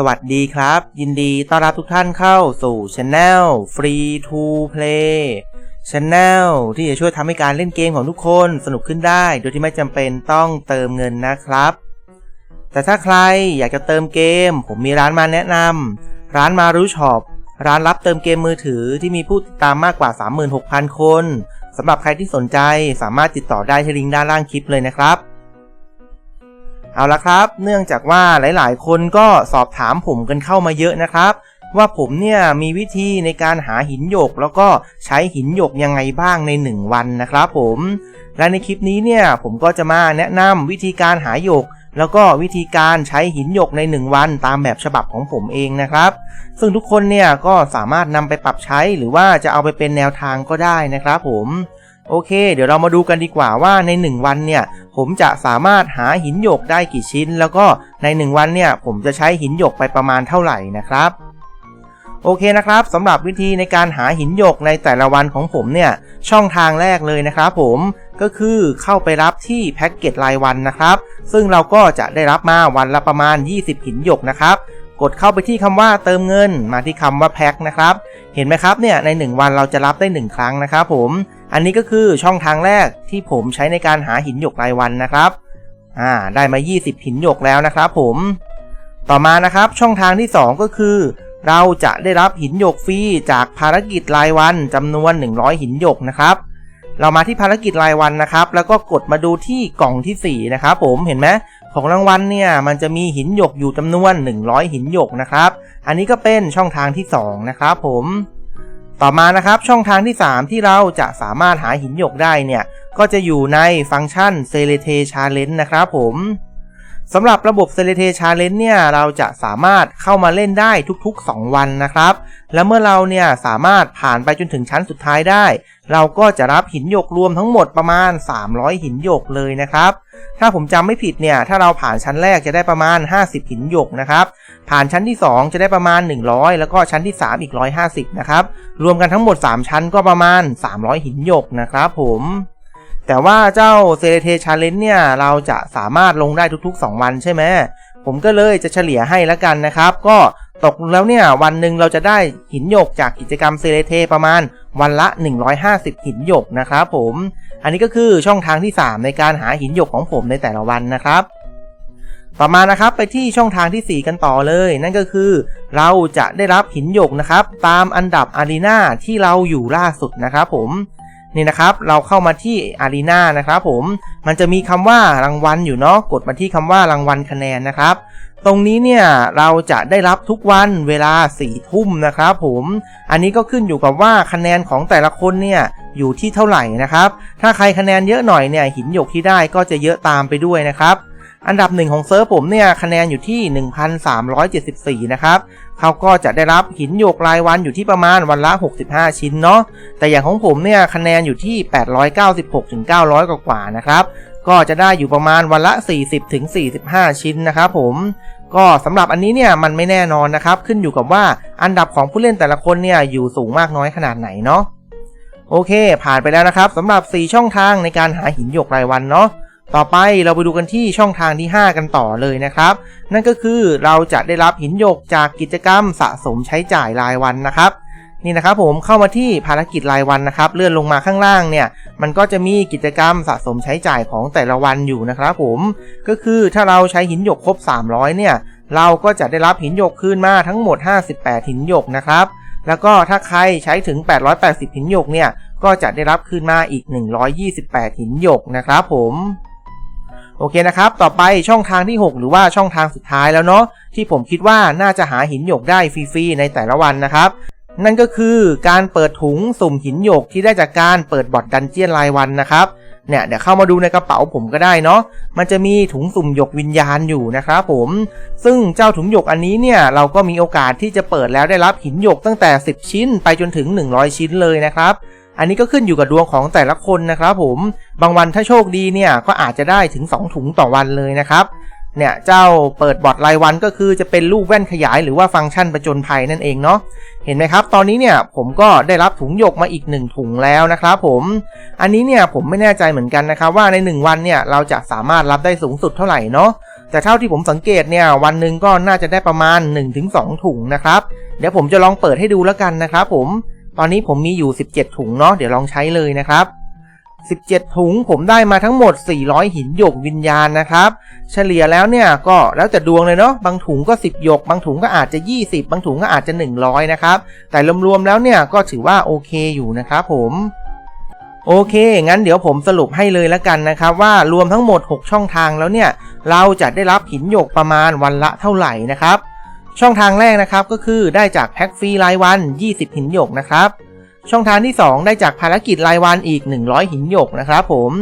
สวัสดีครับ ยินดีต้อนรับทุกท่านเข้าสู่ช anel Free to Play Channel ที่จะช่วยทำให้การเล่นเกมของทุกคนสนุกขึ้นได้ โดยที่ไม่จำเป็นต้องเติมเงินนะครับ แต่ถ้าใครอยากจะเติมเกม ผมมีร้านมาแนะนำร้านมารู้ช็อปร้านรับเติมเกมมือถือที่มีผู้ติดตามมากกว่า 36,000 คนสำหรับใครที่สนใจสามารถติดต่อได้ที่ลิงก์ด้านล่างคลิปเลยนะครับ เอาละครับ เนื่องจากว่าหลายๆ คนก็สอบถามผมกันเข้ามาเยอะนะครับ ว่าผมเนี่ยมีวิธีในการหาหินหยก แล้วก็ใช้หินหยกยังไงบ้างใน 1 วันนะครับผมและในคลิปนี้เนี่ยผมก็จะมาแนะนำวิธีการหาหยก แล้วก็วิธีการใช้หินหยกใน 1 วันตามแบบฉบับของผมเองนะครับ ซึ่งทุกคนเนี่ยก็สามารถนำไปปรับใช้หรือว่าจะเอาไปเป็นแนวทางก็ได้นะครับผม โอเค เดี๋ยวเรามาดูกันดีกว่าว่าใน 1 วันเนี่ย ผมจะสามารถหาหินหยกได้กี่ชิ้น แล้วก็ใน 1 วันเนี่ย ผมจะใช้หินหยกไปประมาณเท่าไหร่นะครับโอเคนะครับสำหรับวิธีในการหาหินหยกในแต่ละวันของผมเนี่ยช่องทางแรกเลยนะครับผมก็คือเข้าไปรับที่แพ็กเกจรายวันนะครับ ซึ่งเราก็จะได้รับมาวันละประมาณ 20 หินหยกนะครับ กดเข้าไปที่คำว่าเติมเงินมาที่คำว่าแพ็คนะครับ เห็นไหมครับเนี่ยใน 1 วันเราจะรับได้ 1 ครั้งนะครับผม อันนี้ก็คือช่องทางแรกที่ผมใช้ในการหาหินหยกรายวันนะครับอ่าได้มา 20 หินหยกแล้วนะครับผม ต่อมานะครับช่องทางที่ 2 ก็คือ เราจะได้รับหินหยกฟรีจากภารกิจรายวันจำนวน 100 หินหยกนะครับ เรามาที่ภารกิจรายวันนะครับ แล้วก็กดมาดูที่กล่องที่4นะครับผมเห็นไหมของรางวัลเนี่ยมันจะมีหินหยกอยู่จำนวน 100 หินหยกนะครับ อันนี้ก็เป็นช่องทางที่ 2 นะครับผมต่อมานะครับช่องทางที่ 3 ที่เราจะสามารถหาหินหยกได้เนี่ย ก็จะอยู่ในฟังก์ชัน c e l e t e Challenge นะครับผม สำหรับระบบ c e l e t e Challenge เนี่ยเราจะสามารถเข้ามาเล่นได้ทุกๆ 2 วันนะครับ และเมื่อเราเนี่ยสามารถผ่านไปจนถึงชั้นสุดท้ายได้ เราก็จะรับหินหยกรวมทั้งหมดประมาณ 300 หินหยกเลยนะครับ ถ้าผมจำไม่ผิดเนี่ยถ้าเราผ่านชั้นแรกจะได้ประมาณ 50 หินหยกนะครับ ผ่านชั้นที่ 2 จะได้ประมาณ 100 แล้วก็ชั้นที่ 3 อีก 150 นะครับ รวมกันทั้งหมด 3 ชั้นก็ประมาณ 300 หินหยกนะครับผม แต่ว่าเจ้าเซเลเทชาเลนเนี่ย เราจะสามารถลงได้ทุกๆ 2 วันใช่ไหมผมก็เลยจะเฉลี่ยให้ล้วกันนะครับ ก็ตกแล้วเนี่ย วันหนึ่งเราจะได้หินหยกจากกิจกรรมเซเลเทประมาณวันละ 150 หินหยกนะครับผม อันนี้ก็คือช่องทางที่ 3 ในการหาหินหยกของผมในแต่ละวันนะครับ ต่อมานะครับไปที่ช่องทางที่ 4 กันต่อเลย นั่นก็คือ เราจะได้รับหินหยกนะครับ ตามอันดับอารีนาที่เราอยู่ล่าสุดนะครับผม นี่นะครับเราเข้ามาที่อารีนานะครับผมมันจะมีคำว่ารางวัลอยู่เนาะกดมาที่คำว่ารางวัลคะแนนนะครับ ตรงนี้เนี่ยเราจะได้รับทุกวันเวลา4ี่ทุ่มนะครับผมอันนี้ก็ขึ้นอยู่กับว่าคะแนนของแต่ละคนเนี่ยอยู่ที่เท่าไหร่นะครับ ถ้าใครคะแนนเยอะหน่อยเนี่ยหินหยกที่ได้ก็จะเยอะตามไปด้วยนะครับ อันดับหนึ่งของเซิร์ฟผมเนี่ยคะแนนอยู่ที่ 1,374 นะครับเขาก็จะได้รับหินหยกรายวันอยู่ที่ประมาณวันละ 65 ชิ้นเนาะแต่อย่างของผมเนี่ยคะแนนอยู่ที่ 896ถึง900 กว่าๆนะครับก็จะได้อยู่ประมาณวันละ 40ถึง45 ชิ้นนะครับผมก็สำหรับอันนี้เนี่ยมันไม่แน่นอนนะครับ ขึ้นอยู่กับว่าอันดับของผู้เล่นแต่ละคนเนี่ยอยู่สูงมากน้อยขนาดไหนเนาะโอเค ผ่านไปแล้วนะครับสำหรับ 4 ช่องทางในการหาหินหยกรายวันเนาะ ต่อไปเราไปดูกันที่ช่องทางที่ 5 กันต่อเลยนะครับ นั่นก็คือเราจะได้รับหินหยกจากกิจกรรมสะสมใช้จ่ายรายวันนะครับ นี่นะครับผมเข้ามาที่ภารกิจรายวันนะครับ เลื่อนลงมาข้างล่างเนี่ย มันก็จะมีกิจกรรมสะสมใช้จ่ายของแต่ละวันอยู่นะครับผม ก็คือถ้าเราใช้หินหยกครบ 300 เนี่ย เราก็จะได้รับหินหยกคืนมาทั้งหมด 58 หินหยกนะครับ แล้วก็ถ้าใครใช้ถึง 880 หินหยกเนี่ย ก็จะได้รับคืนมาอีก 128 หินหยกนะครับผม โอเคนะครับ ต่อไปช่องทางที่ 6 หรือว่าช่องทางสุดท้ายแล้วเนาะที่ผมคิดว่าน่าจะหาหินหยกได้ฟรีๆในแต่ละวันนะครับ นั่นก็คือการเปิดถุงสุ่มหินหยกที่ได้จากการเปิดบอทดันเจียนรายวันนะครับเนี่ยเดี๋ยวเข้ามาดูในกระเป๋าผมก็ได้เนาะ มันจะมีถุงสุ่มหยกวิญญาณอยู่นะครับผม ซึ่งเจ้าถุงหยกอันนี้เนี่ยเราก็มีโอกาสที่จะเปิดแล้วได้รับหินหยกตั้งแต่ 10 ชิ้นไปจนถึง 100 ชิ้นเลยนะครับ อันนี้ก็ขึ้นอยู่กับดวงของแต่ละคนนะครับผมบางวันถ้าโชคดีเนี่ยก็อาจจะได้ถึง 2 ถุงต่อวันเลยนะครับเนี่ยเจ้าเปิดบอทรายวันก็คือจะเป็นรูปแว่นขยายหรือว่าฟังก์ชันประจนภัยนั่นเองเนาะเห็นไหมครับ ตอนนี้เนี่ยผมก็ได้รับถุงหยกมาอีก 1 ถุงแล้วนะครับผมอันนี้เนี่ยผมไม่แน่ใจเหมือนกันนะครับว่าใน 1 วันเนี่ยเราจะสามารถรับได้สูงสุดเท่าไหร่เนาะแต่เท่าที่ผมสังเกตเนี่ยวันหนึ่งก็น่าจะได้ประมาณ 1-2 ถุงนะครับเดี๋ยวผมจะลองเปิดให้ดูแล้วกันนะครับผม ตอนนี้ผมมีอยู่ 17 ถุงเนาะเดี๋ยวลองใช้เลยนะครับ 17 ถุงผมได้มาทั้งหมด 400 หินหยกวิญญาณนะครับ เฉลี่ยแล้วเนี่ยก็แล้วแต่ดวงเลยเนาะบางถุงก็ 10 หยก บางถุงก็อาจจะ 20 บางถุงก็อาจจะ 100 นะครับ แต่รวมๆแล้วเนี่ยก็ถือว่าโอเคอยู่นะครับผมโอเค งั้นเดี๋ยวผมสรุปให้เลยแล้วกันนะครับ ว่ารวมทั้งหมด 6 ช่องทางแล้วเนี่ย เราจะได้รับหินหยกประมาณวันละเท่าไหร่นะครับ ช่องทางแรกนะครับก็คือได้จากแพ็กฟรีรายวัน 20 หินหยกนะครับช่องทางที่ 2 ได้จากภารกิจรายวันอีก 100 หินหยกนะครับผม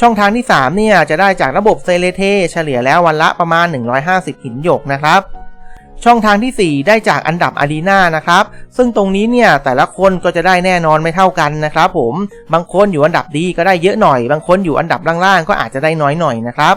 ช่องทางที่3เนี่ยจะได้จากระบบเซเลเทเฉลี่ยแล้ววันละประมาณ 150 หินหยกนะครับช่องทางทีสี่4 ได้จากอันดับอารีนานะครับซึ่งตรงนี้เนี่ยแต่ละคนก็จะได้แน่นอนไม่เท่ากันนะครับผมบางคนอยู่อันดับดีก็ได้เยอะหน่อย บางคนอยู่อันดับล่างๆก็อาจจะได้น้อยหน่อยนะครับ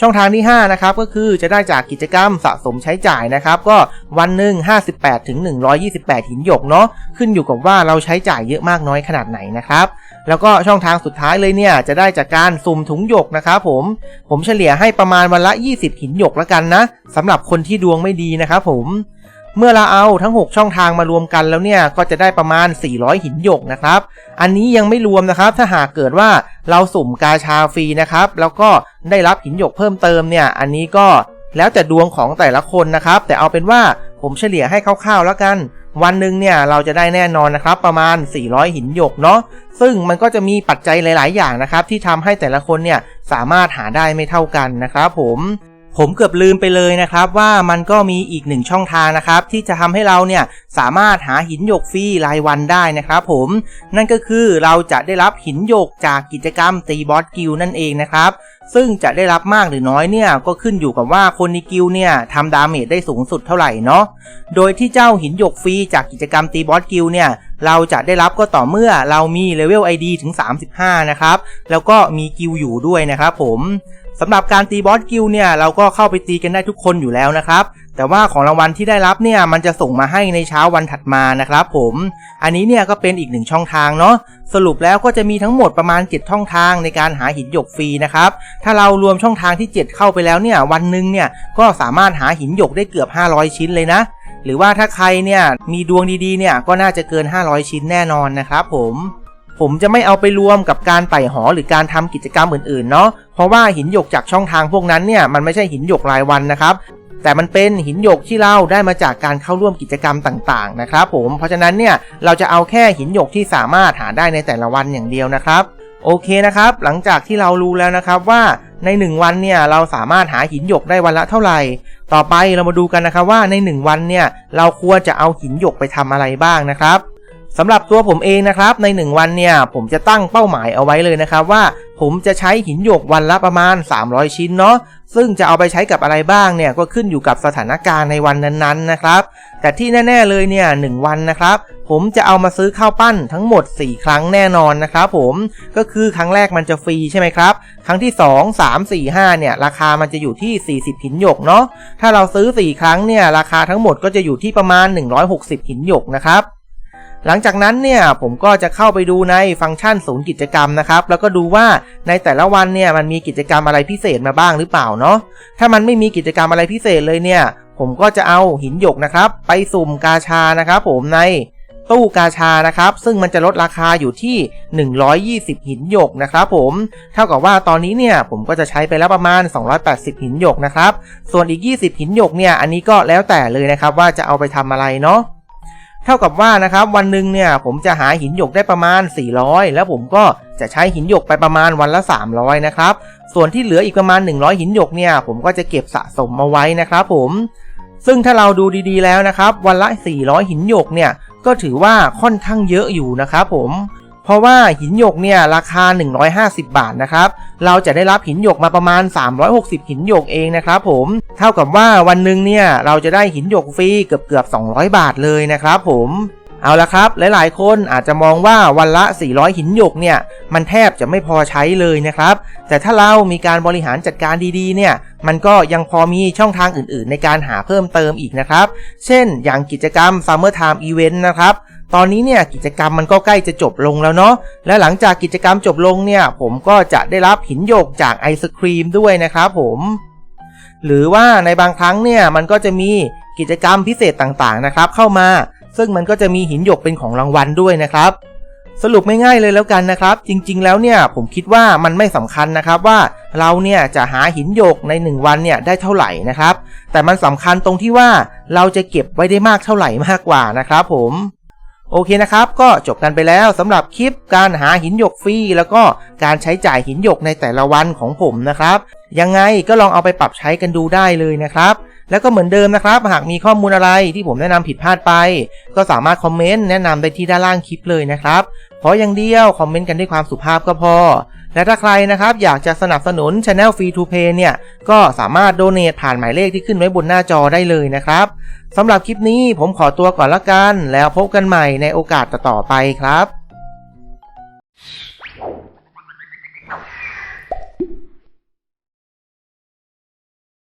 ช่องทางที่ 5 นะครับ ก็คือจะได้จากกิจกรรมสะสมใช้จ่ายนะครับ ก็วันหนึ่ง58 ถึง 128 หินหยกเนาะขึ้นอยู่กับว่าเราใช้จ่ายเยอะมากน้อยขนาดไหนนะครับ แล้วก็ช่องทางสุดท้ายเลยเนี่ย จะได้จากการสุ่มถุงหยกนะครับผมผมเฉลี่ยให้ประมาณวันละ 20 หินหยกแล้วกันนะสำหรับคนที่ดวงไม่ดีนะครับผม เมื่อเราเอาทั้ง 6 ช่องทางมารวมกันแล้วเนี่ยก็จะได้ประมาณ 400 หินหยกนะครับ อันนี้ยังไม่รวมนะครับ ถ้าหากเกิดว่าเราสุ่มกาชาฟรีนะครับ แล้วก็ได้รับหินหยกเพิ่มเติมเนี่ย อันนี้ก็แล้วแต่ดวงของแต่ละคนนะครับ แต่เอาเป็นว่าผมเฉลี่ยให้คร่าวๆแล้วกัน วันหนึ่งเนี่ยเราจะได้แน่นอนนะครับ ประมาณ 400 หินหยกเนาะซึ่งมันก็จะมีปัจจัยหลาย ๆ อย่างนะครับ ที่ทำให้แต่ละคนเนี่ยสามารถหาได้ไม่เท่ากันนะครับผม ผมเกือบลืมไปเลยนะครับว่ามันก็มีอีกหนึ่งช่องทางนะครับที่จะทำให้เราเนี่ยสามารถหาหินหยกฟรีรายวันได้นะครับผมนั่นก็คือเราจะได้รับหินหยกจากกิจกรรมตีบอสกิลนั่นเองนะครับซึ่งจะได้รับมากหรือน้อยเนี่ยก็ขึ้นอยู่กับว่าคนในกิลเนี่ยทำดาเมจได้สูงสุดเท่าไหร่เนาะโดยที่เจ้าหินหยกฟรีจากกิจกรรมตีบอสกิลเนี่ยเราจะได้รับก็ต่อเมื่อเรามีเลเวล ID ถึง 35 นะครับ แล้วก็มีกิลอยู่ด้วยนะครับผม สำหรับการตีบอสกิลเนี่ยเราก็เข้าไปตีกันได้ทุกคนอยู่แล้วนะครับ แต่ว่าของรางวัลที่ได้รับเนี่ยมันจะส่งมาให้ในเช้าวันถัดมานะครับผม อันนี้เนี่ยก็เป็นอีกหนึ่งช่องทางเนาะสรุปแล้วก็จะมีทั้งหมดประมาณ 7 ช่องทางในการหาหินหยกฟรีนะครับ ถ้าเรารวมช่องทางที่ 7 เข้าไปแล้วเนี่ยวันหนึ่งเนี่ยก็สามารถหาหินหยกได้เกือบ 500 ชิ้นเลยนะ หรือว่าถ้าใครเนี่ยมีดวงดีๆเนี่ยก็น่าจะเกิน 500 ชิ้นแน่นอนนะครับผม ผมจะไม่เอาไปรวมกับการไต่หอหรือการทำกิจกรรมอื่นๆเนาะเพราะว่าหินหยกจากช่องทางพวกนั้นเนี่ยมันไม่ใช่หินหยกรายวันนะครับแต่มันเป็นหินหยกที่เราได้มาจากการเข้าร่วมกิจกรรมต่างๆนะครับผมเพราะฉะนั้นเนี่ยเราจะเอาแค่หินหยกที่สามารถหาได้ในแต่ละวันอย่างเดียวนะครับโอเคนะครับหลังจากที่เรารู้แล้วนะครับว่าใน 1 วันเนี่ยเราสามารถหาหินหยกได้วันละเท่าไหร่ ต่อไปเรามาดูกันนะครับว่าใน 1 วันเนี่ยเราควรจะเอาหินหยกไปทำอะไรบ้างนะครับ สำหรับตัวผมเองนะครับใน 1 วันเนี่ยผมจะตั้งเป้าหมายเอาไว้เลยนะครับว่าผมจะใช้หินหยกวันละประมาณ 300 ชิ้นเนาะซึ่งจะเอาไปใช้กับอะไรบ้างเนี่ยก็ขึ้นอยู่กับสถานการณ์ในวันนั้นๆนะครับ แต่ที่แน่ ๆเลยเนี่ยหวันนะครับ ผมจะเอามาซื้อข้าวปั้นทั้งหมด 4 ครั้งแน่นอนนะครับผมก็คือครั้งแรกมันจะฟรีใช่ไหมครับครั้งที่ 2 3 4 5เนี่ยราคามันจะอยู่ที่ 40 หินหยกเนาะถ้าเราซื้อ 4 ครั้งเนี่ยราคาทั้งหมดก็จะอยู่ที่ประมาณ 160 หินหยกนะครับ หลังจากนั้นเนี่ยผมก็จะเข้าไปดูในฟังก์ชันศูนย์กิจกรรมนะครับแล้วก็ดูว่าในแต่ละวันเนี่ยมันมีกิจกรรมอะไรพิเศษมาบ้างหรือเปล่าเนาะถ้ามันไม่มีกิจกรรมอะไรพิเศษเลยเนี่ย ผมก็จะเอาหินหยกนะครับ ไปสุ่มกาชานะครับ ผมในตู้กาชานะครับ ซึ่งมันจะลดราคาอยู่ที่ 120 หินหยกนะครับผมเท่ากับว่าตอนนี้เนี่ยผมก็จะใช้ไปแล้วประมาณ 280 หินหยกนะครับส่วนอีก 20 หินหยกเนี่ยอันนี้ก็แล้วแต่เลยนะครับว่าจะเอาไปทำอะไรเนาะ เท่ากับว่านะครับวันหนึ่งเนี่ยผมจะหาหินหยกได้ประมาณ 400 แล้วผมก็จะใช้หินหยกไปประมาณวันละ 300 นะครับ ส่วนที่เหลืออีกประมาณ 100 หินหยกเนี่ยผมก็จะเก็บสะสมมาไว้นะครับผม ซึ่งถ้าเราดูดีๆแล้วนะครับ วันละ 400 หินหยกเนี่ยก็ถือว่าค่อนข้างเยอะอยู่นะครับผม เพราะว่าหินหยกเนี่ยราคา 150 บาทนะครับ เราจะได้รับหินหยกมาประมาณ 360 หินหยกเองนะครับผม เท่ากับว่าวันหนึ่งเนี่ยเราจะได้หินหยกฟรีเกือบเกือบ 200 บาทเลยนะครับผมเอาละครับ หลาย ๆ คนอาจจะมองว่าวันละ 400 หินหยกเนี่ย มันแทบจะไม่พอใช้เลยนะครับ แต่ถ้าเรามีการบริหารจัดการดีๆ เนี่ย มันก็ยังพอมีช่องทางอื่น ๆ ในการหาเพิ่มเติมอีกนะครับ เช่น อย่างกิจกรรม Summer Time Event นะครับ ตอนนี้เนี่ยกิจกรรมมันก็ใกล้จะจบลงแล้วเนาะ และหลังจากกิจกรรมจบลงเนี่ยผมก็จะได้รับหินหยกจากไอศครีมด้วยนะครับผม หรือว่าในบางครั้งเนี่ยมันก็จะมีกิจกรรมพิเศษต่างๆนะครับ เข้ามา ซึ่งมันก็จะมีหินหยกเป็นของรางวัลด้วยนะครับ สรุปไม่ง่ายเลยแล้วกันนะครับ จริงๆแล้วเนี่ยผมคิดว่ามันไม่สำคัญนะครับว่าเราเนี่ยจะหาหินหยกใน 1 วันเนี่ยได้เท่าไหร่นะครับ แต่มันสำคัญตรงที่ว่าเราจะเก็บไว้ได้มากเท่าไหร่มากกว่านะครับผม โอเคนะครับ ก็จบกันไปแล้วสำหรับคลิปการหาหินหยกฟรีแล้วก็การใช้จ่ายหินหยกในแต่ละวันของผมนะครับ ยังไงก็ลองเอาไปปรับใช้กันดูได้เลยนะครับ แล้วก็เหมือนเดิมนะครับ หากมีข้อมูลอะไรที่ผมแนะนำผิดพลาดไป ก็สามารถคอมเมนต์แนะนำได้ที่ด้านล่างคลิปเลยนะครับเพราะอย่างเดียวคอมเมนต์กันด้วยความสุภาพก็พอ และถ้าใครนะครับอยากจะสนับสนุน Channel Free to Play เนี่ย ก็สามารถโดเน a t ผ่านหมายเลขที่ขึ้นไว้บนหน้าจอได้เลยนะครับ สำหรับคลิปนี้ผมขอตัวก่อนละกัน แล้วพบกันใหม่ในโอกาสต่อๆไปครับ